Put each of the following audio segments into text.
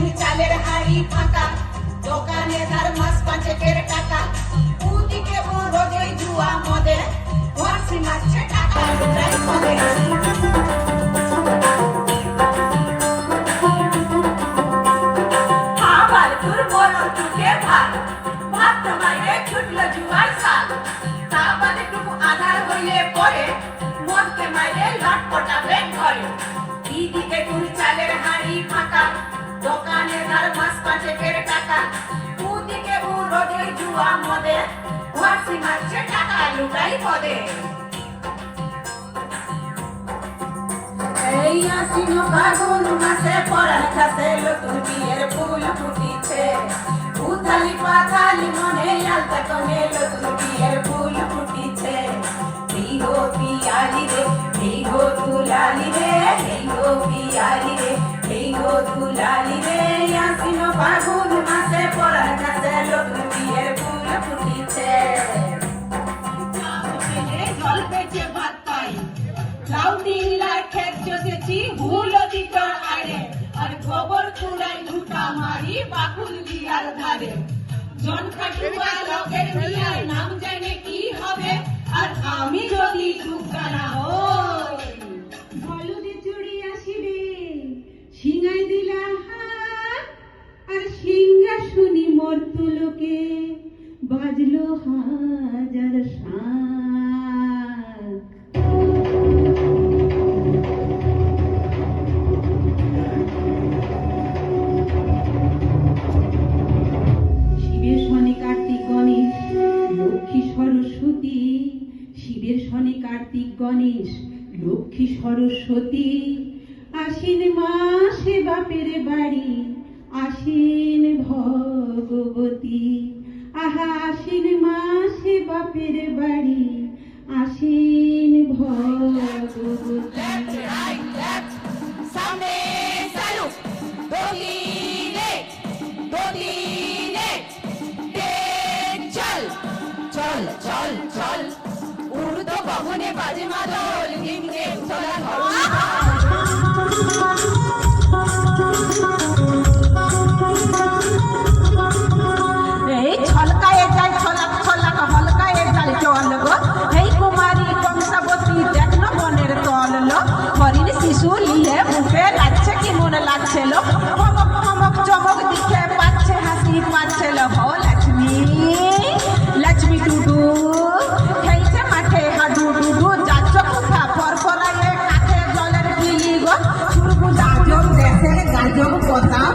বেগুন চালের হাড়ি ফাঁকা, দোকানে তার মাস পাঁচেকের টাকা। উদিকে রোজই জুয়া মদের ধর্ষি মারছে টাকা। আবার তোর বড় চোখে ভাত ভাত তোমায় ছুটলো জুয়ার সাল। তা বাদে টুকু আধার হইলে পরে দোকানে তার মাস পাঁচেকের টাকা। দুদিকে ও রোদের জুয়া মদে ঘরসি মারছে টাকা লুটাই পদে। এই আশ্বিন ফাগুন মাসে পরাণ খাসে নতুন বিয়ের ফুল ফুটিছে। উথালি পাথালি মনে আলতা কনে নতুন বিয়ের ফুল ফুটিছে। এই গো পিয়ালি রে, এই গো দুলালি রে, এই গো পিয়ালি আর গোবর কুড়াই ঢুকা মারি বাকুল দিয়ার ধারে। জন কাটুয়া লোকের আর আমি যদি হাত, আর সিংহাসনী মর্তলোকে বাজলো হাজার শিবের শনি কার্তিক গণেশ, লক্ষ্মী সরস্বতী। আসিন মাসে বাপের বাড়ি, আসিন ভগবতী। আহা আশ্বিন মাসে বাপের বাড়ি, আসিন ভগবতী। লাগছে কি মনে লাগছে লো? চমক চমক দিকে পাচ্ছে হাসি পাচ্ছে লো।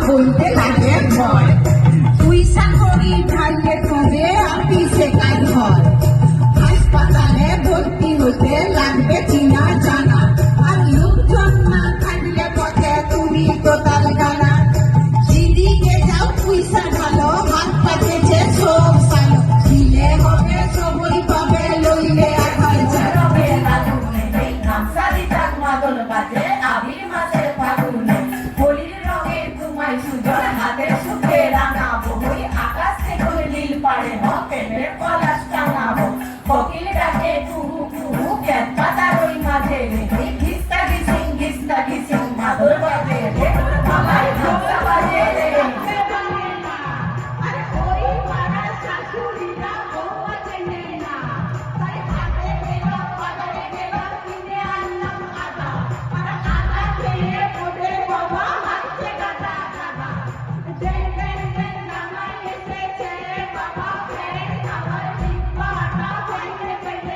কথা থাকে লাগে ভয় পয়সা করি